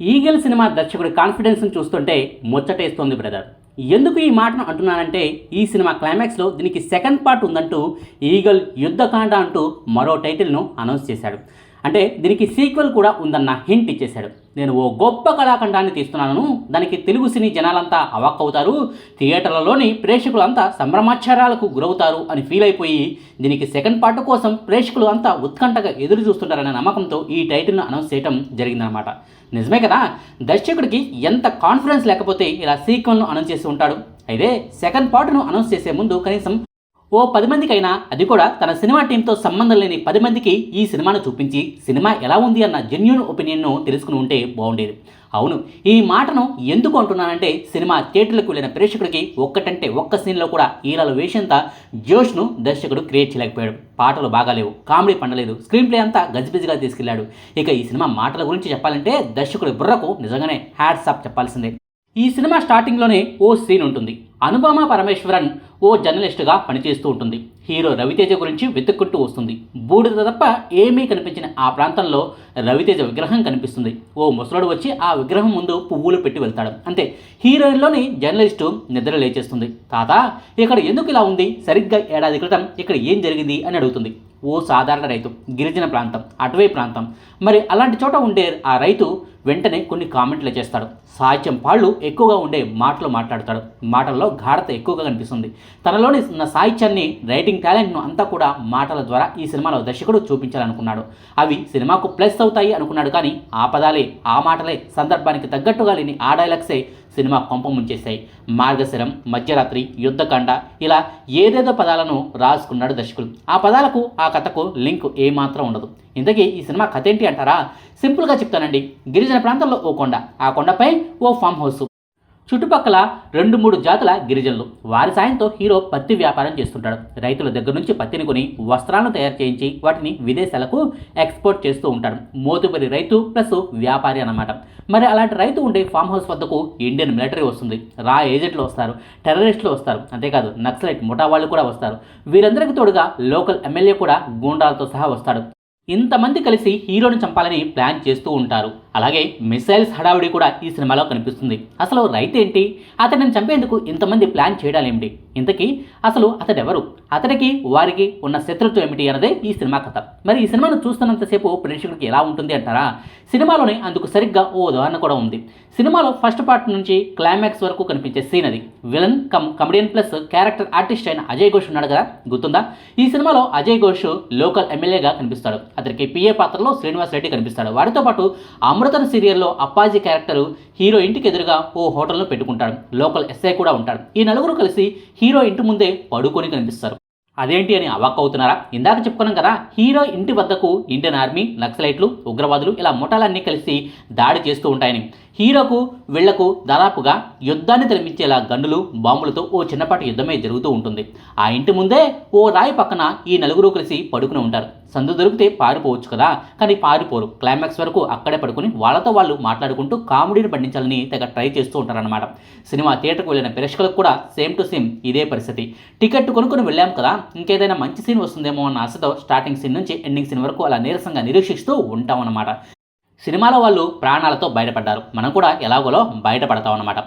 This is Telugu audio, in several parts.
ఈగల్ సినిమా దర్శకుడి కాన్ఫిడెన్స్ను చూస్తుంటే ముచ్చటేస్తోంది బ్రదర్. ఎందుకు ఈ మాటను అంటున్నానంటే ఈ సినిమా క్లైమాక్స్లో దీనికి సెకండ్ పార్ట్ ఉందంటూ ఈగల్ యుద్ధకాండ అంటూ మరో టైటిల్ను అనౌన్స్ చేశాడు. అంటే దీనికి సీక్వెల్ కూడా ఉందన్న హింట్ ఇచ్చేశాడు. నేను ఓ గొప్ప కళాఖండాన్ని తీస్తున్నాను దానికి తెలుగు సినీ జనాలంతా అవాక్కవుతారు థియేటర్లలోని ప్రేక్షకులంతా సంభ్రమాచారాలకు గురవుతారు అని ఫీల్ అయిపోయి దీనికి సెకండ్ పార్ట్ కోసం ప్రేక్షకులు అంతా ఉత్కంఠగా ఎదురు చూస్తుంటారనే నమ్మకంతో ఈ టైటిల్ను అనౌన్స్ చేయడం జరిగిందనమాట నిజమే కదా? దర్శకుడికి ఎంత కాన్ఫిడెన్స్ లేకపోతే ఇలా సీక్వెల్ను అనౌన్స్ చేసి ఉంటాడు. అయితే సెకండ్ పార్ట్ను అనౌన్స్ చేసే ముందు కనీసం ఓ పది మందికైనా అది కూడా తన సినిమా టీంతో సంబంధం లేని పది మందికి ఈ సినిమాను చూపించి సినిమా ఎలా ఉంది అన్న జెన్యున్ ఒపీనియన్ను తెలుసుకుని ఉంటే బాగుండేది. అవును ఈ మాటను ఎందుకు అంటున్నానంటే సినిమా థియేటర్లకు వెళ్ళిన ప్రేక్షకుడికి ఒక్కటంటే ఒక్క సీన్లో కూడా ఈలల వేషంతా జోష్ను దర్శకుడు క్రియేట్ చేయలేకపోయాడు. పాటలు బాగాలేవు కామెడీ పండలేదు స్క్రీన్ ప్లే అంతా గజిబిజిగా తీసుకెళ్ళాడు. ఇక ఈ సినిమా మాటల గురించి చెప్పాలంటే దర్శకుడి బుర్రకు నిజంగానే హ్యాట్స్ ఆఫ్ చెప్పాల్సిందే. ఈ సినిమా స్టార్టింగ్లోనే ఓ సీన్ ఉంటుంది. అనుపమ పరమేశ్వరన్ ఓ జర్నలిస్టుగా పనిచేస్తూ ఉంటుంది. హీరో రవితేజ గురించి వెతుక్కుంటూ వస్తుంది. బూడిద తప్ప ఏమీ కనిపించిన ఆ ప్రాంతంలో రవితేజ విగ్రహం కనిపిస్తుంది. ఓ ముసలోడు వచ్చి ఆ విగ్రహం ముందు పువ్వులు పెట్టి వెళ్తాడు. అంతే హీరోయిన్లోని జర్నలిస్టు నిద్ర లేచేస్తుంది. తాత ఇక్కడ ఎందుకు ఇలా ఉంది? సరిగ్గా ఏడాది క్రితం ఇక్కడ ఏం జరిగింది? అని అడుగుతుంది. ఓ సాధారణ రైతు గిరిజన ప్రాంతం అటవీ ప్రాంతం. మరి అలాంటి చోట ఉండే ఆ రైతు వెంటనే కొన్ని కామెంట్లు చేస్తాడు. సాహిత్యం పాళ్ళు ఎక్కువగా ఉండే మాటలు మాట్లాడతాడు. మాటల్లో గాఢత ఎక్కువగా కనిపిస్తుంది. తనలోని ఉన్న సాహిత్యాన్ని రైటింగ్ టాలెంట్ను అంతా కూడా మాటల ద్వారా ఈ సినిమాలో దర్శకుడు చూపించాలనుకున్నాడు. అవి సినిమాకు ప్లస్ అవుతాయి అనుకున్నాడు కానీ ఆ పదాలే ఆ మాటలే సందర్భానికి తగ్గట్టుగా లేని ఆ డైలాగ్సే సినిమా కొంప ముంచేశాయి. మార్గశిరం మధ్యరాత్రి యుద్ధకాండ ఇలా ఏదేదో పదాలను రాసుకున్నాడు దర్శకుడు. ఆ పదాలకు ఆ కథకు లింక్ ఏమాత్రం ఉండదు. ఇంతకీ ఈ సినిమా కథ ఏంటి అంటారా? సింపుల్గా చెప్తానండి. గిరిజన ప్రాంతంలో ఓ కొండ. ఆ కొండపై ఓ ఫామ్ హౌస్. చుట్టుపక్కల రెండు మూడు జాతుల గిరిజనులు. వారి సాయంతో హీరో పత్తి వ్యాపారం చేస్తుంటాడు. రైతుల దగ్గర నుంచి పత్తిని కొని వస్త్రాలను తయారు చేయించి వాటిని విదేశాలకు ఎక్స్పోర్ట్ చేస్తూ ఉంటాడు. మోతుబరి రైతు ప్లస్ వ్యాపారి అన్నమాట. మరి అలాంటి రైతు ఉండే ఫామ్ హౌస్ వద్దకు ఇండియన్ మిలిటరీ వస్తుంది. రా ఏజెంట్లు వస్తారు టెర్రరిస్టులు వస్తారు. అంతేకాదు నక్సలైట్ ముఠా వాళ్ళు కూడా వస్తారు. వీరందరికీ తోడుగా లోకల్ ఎమ్మెల్యే కూడా గూండాలతో సహా వస్తాడు. ఇంతమంది కలిసి హీరోని చంపాలని ప్లాన్ చేస్తూ ఉంటారు. అలాగే మిసైల్స్ హడావిడి కూడా ఈ సినిమాలో కనిపిస్తుంది. అసలు రైతు ఏంటి? అతనిని చంపేందుకు ఇంతమంది ప్లాన్ చేయడాలేమిటి ఇంతకీ అసలు అతడెవరు? అతడికి వారికి ఉన్న శత్రుత్వం ఏమిటి అన్నదే ఈ సినిమా కథ. మరి ఈ సినిమాను చూస్తున్నంతసేపు ప్రేక్షకుడికి ఎలా ఉంటుంది అంటారా? సినిమాలోనే అందుకు సరిగ్గా ఓ ఉదాహరణ కూడా ఉంది. సినిమాలో ఫస్ట్ పార్ట్ నుంచి క్లైమాక్స్ వరకు కనిపించే సీన్ అది. Villain cum comedian plus character artist అయిన అజయ్ ఘోష్ ఉన్నాడు కదా? గుర్తుందా? ఈ సినిమాలో అజయ్ ఘోష్ లోకల్ ఎమ్మెల్యేగా కనిపిస్తాడు. అతనికి పిఏ పాత్రలో శ్రీనివాస్ రెడ్డి కనిపిస్తాడు. వారితో పాటు అమృతన్ సీరియల్లో అప్పాజీ క్యారెక్టర్ హీరో ఇంటికి ఎదురుగా ఓ హోటల్లో పెట్టుకుంటాడు. లోకల్ ఎస్ఐ కూడా ఉంటాడు. ఈ నలుగురు కలిసి హీరో ఇంటి ముందే పడుకొని కనిపిస్తారు. అదేంటి అని అవాక్ అవుతున్నారా? ఇందాక చెప్పుకున్నాం కదా హీరో ఇంటి వద్దకు ఇండియన్ ఆర్మీ నక్సలైట్లు ఉగ్రవాదులు ఇలా ముఠాలన్నీ కలిసి దాడి చేస్తూ ఉంటాయని. హీరోకు వీళ్ళకు దాదాపుగా యుద్ధాన్ని తెలిపించేలా గన్నులు బాంబులతో ఓ చిన్నపాటి యుద్ధమే జరుగుతూ ఉంటుంది. ఆ ఇంటి ముందే ఓ రాయి పక్కన ఈ నలుగురు కలిసి పడుకుని ఉంటారు. సందు దొరికితే పారిపోవచ్చు కదా కానీ పారిపోరు. క్లైమాక్స్ వరకు అక్కడే పడుకుని వాళ్ళతో వాళ్ళు మాట్లాడుకుంటూ కామెడీని పండించాలని తెగ ట్రై చేస్తూ ఉంటారన్నమాట. సినిమా థియేటర్కు వెళ్ళిన ప్రేక్షకులకు కూడా సేమ్ టు సేమ్ ఇదే పరిస్థితి. టికెట్ కొనుక్కొని వెళ్ళాం కదా ఇంకేదైనా మంచి సీన్ వస్తుందేమో అన్న ఆశతో స్టార్టింగ్ సీన్ నుంచి ఎండింగ్ సీన్ వరకు అలా నీరసంగా నిరీక్షిస్తూ ఉంటాం అన్నమాట సినిమాలో వాళ్ళు ప్రాణాలతో బయటపడ్డారు. మనం కూడా ఎలాగోలో బయటపడతాం అనమాట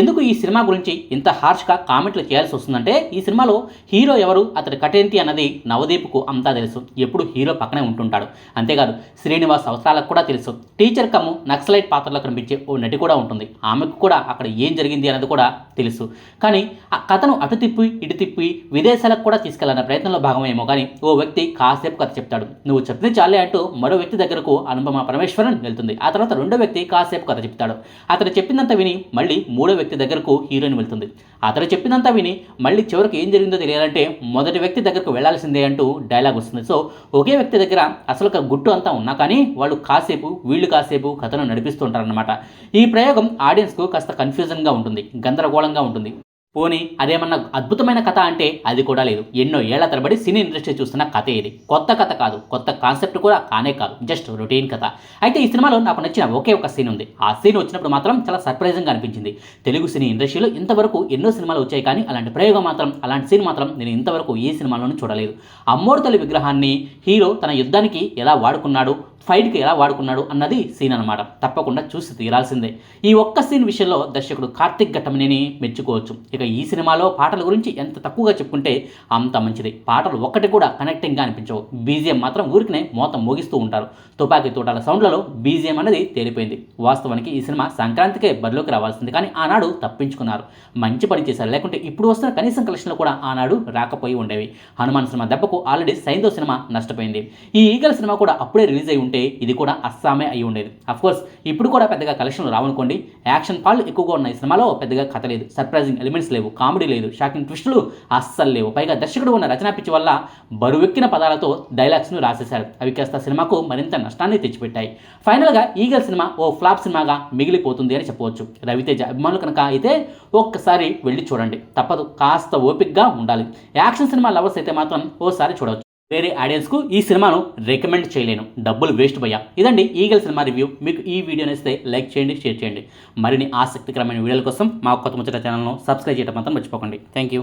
ఎందుకు ఈ సినిమా గురించి ఇంత హార్ష్గా కామెంట్లు చేయాల్సి వస్తుందంటే ఈ సినిమాలో హీరో ఎవరు అతడి కటేంటి అన్నది నవదీప్కు అంతా తెలుసు. ఎప్పుడు హీరో పక్కనే ఉంటుంటాడు. అంతేకాదు శ్రీనివాస్ అవసరాలకు కూడా తెలుసు. టీచర్ కమ్ము నక్సలైట్ పాత్రలో కనిపించే ఓ నటి కూడా ఉంటుంది. ఆమెకు కూడా అక్కడ ఏం జరిగింది అన్నది కూడా తెలుసు. కానీ ఆ కథను అటు తిప్పి ఇటు తిప్పి విదేశాలకు కూడా తీసుకెళ్ళన్న ప్రయత్నంలో భాగమేమో కానీ ఓ వ్యక్తి కాసేపు కథ చెప్తాడు. నువ్వు చెప్తే చాలే అంటూ మరో వ్యక్తి దగ్గరకు అనుపమ పరమేశ్వరన్ వెళ్తుంది. ఆ తర్వాత రెండో వ్యక్తి కాసేపు కథ చెప్తాడు. అతను చెప్పినంత విని మళ్ళీ మూడో వ్యక్తి దగ్గరకు హీరోయిన్ వెళ్తుంది. అతను చెప్పినంత విని మళ్ళీ చివరికి ఏం జరిగిందో తెలియాలంటే మొదటి వ్యక్తి దగ్గరకు వెళ్ళాల్సిందే అంటూ డైలాగ్ వస్తుంది. సో ఒకే వ్యక్తి దగ్గర అసలు ఒక గుట్టు అంతా ఉన్నా కానీ వాళ్ళు కాసేపు వీళ్ళు కాసేపు కథను నడిపిస్తుంటారన్నమాట ఈ ప్రయోగం ఆడియన్స్కు కాస్త కన్ఫ్యూజన్గా ఉంటుంది గందరగోళంగా ఉంటుంది. పోనీ అదేమన్నా అద్భుతమైన కథ అంటే అది కూడా లేదు. ఎన్నో ఏళ్ళ తరబడి సినీ ఇండస్ట్రీ చూస్తున్న కథ ఇది. కొత్త కథ కాదు కొత్త కాన్సెప్ట్ కూడా కానే కాదు. జస్ట్ రొటీన్ కథ. అయితే ఈ సినిమాలో నాకు నచ్చిన ఒకే ఒక సీన్ ఉంది. ఆ సీన్ వచ్చినప్పుడు మాత్రం చాలా సర్ప్రైజింగ్గా అనిపించింది. తెలుగు సినీ ఇండస్ట్రీలో ఇంతవరకు ఎన్నో సినిమాలు వచ్చాయి కానీ అలాంటి ప్రయోగం మాత్రం అలాంటి సీన్ మాత్రం నేను ఇంతవరకు ఏ సినిమాలోనూ చూడలేదు. అమ్మోరు తల్లి విగ్రహాన్ని హీరో తన యుద్ధానికి ఎలా వాడుకున్నాడు? ఫైట్కి ఎలా వాడుకున్నాడు అన్నది సీన్ అనమాట తప్పకుండా చూసి తీరాల్సిందే. ఈ ఒక్క సీన్ విషయంలో దర్శకుడు కార్తిక్ ఘట్టమనేని మెచ్చుకోవచ్చు. ఇక ఈ సినిమాలో పాటల గురించి ఎంత తక్కువగా చెప్పుకుంటే అంత మంచిది. పాటలు ఒక్కటి కూడా కనెక్టింగ్గా అనిపించవు. బీజిఎం మాత్రం ఊరికినే మోత మోగిస్తూ ఉంటారు. తుపాకీ తోటాల సౌండ్లలో బీజిఎం అనేది తేలిపోయింది. వాస్తవానికి ఈ సినిమా సంక్రాంతికే బరిలోకి రావాల్సింది. కానీ ఆనాడు తప్పించుకున్నారు. మంచి పని చేశారు. లేకుంటే ఇప్పుడు వస్తున్న కనీసం కలెక్షన్లు కూడా ఆనాడు రాకపోయి ఉండేవి. హనుమాన్ సినిమా దెబ్బకు ఆల్రెడీ సైందో సినిమా నష్టపోయింది. ఈ ఈగల్ సినిమా కూడా అప్పుడే రిలీజ్ అయి ఉంటే ఇది కూడా అస్సామే అయి ఉండేది. కోర్స్ ఇప్పుడు కూడా పెద్దగా కలెక్షన్లు రావనుకోండి యాక్షన్ పాలు ఎక్కువగా ఉన్న ఈ సినిమాలో పెద్దగా కథ లేదు సర్ప్రైజింగ్ ఎలిమెంట్స్ లేవు కామెడీ లేదు షాకింగ్ ట్విస్టులు అస్సలు లేవు. పైగా దర్శకుడు ఉన్న రచనా పిచ్చి వల్ల బరువెక్కిన పదాలతో డైలాగ్స్ను రాసేశారు. అవి కాస్త సినిమాకు మరింత నష్టాన్ని తెచ్చిపెట్టాయి. ఫైనల్గా ఈగల్ సినిమా ఓ ఫ్లాప్ సినిమాగా మిగిలిపోతుంది అని చెప్పవచ్చు. రవితేజ అభిమానులు కనుక అయితే ఒక్కసారి వెళ్ళి చూడండి. తప్పదు కాస్త ఓపిక్గా ఉండాలి. యాక్షన్ సినిమా లవర్స్ అయితే మాత్రం ఓసారి చూడవచ్చు. వేరే ఆడియన్స్కు ఈ సినిమాను రికమెండ్ చేయలేను. డబ్బులు వేస్ట్ భయ్యా. ఇదండి ఈగల్ సినిమా రివ్యూ. మీకు ఈ వీడియో నచ్చితే లైక్ చేయండి షేర్ చేయండి. మరిన్ని ఆసక్తికరమైన వీడియోల కోసం మా కొత్త ముచ్చట ఛానల్ను సబ్స్క్రైబ్ చేయడం మాత్రం మర్చిపోకండి. Thank you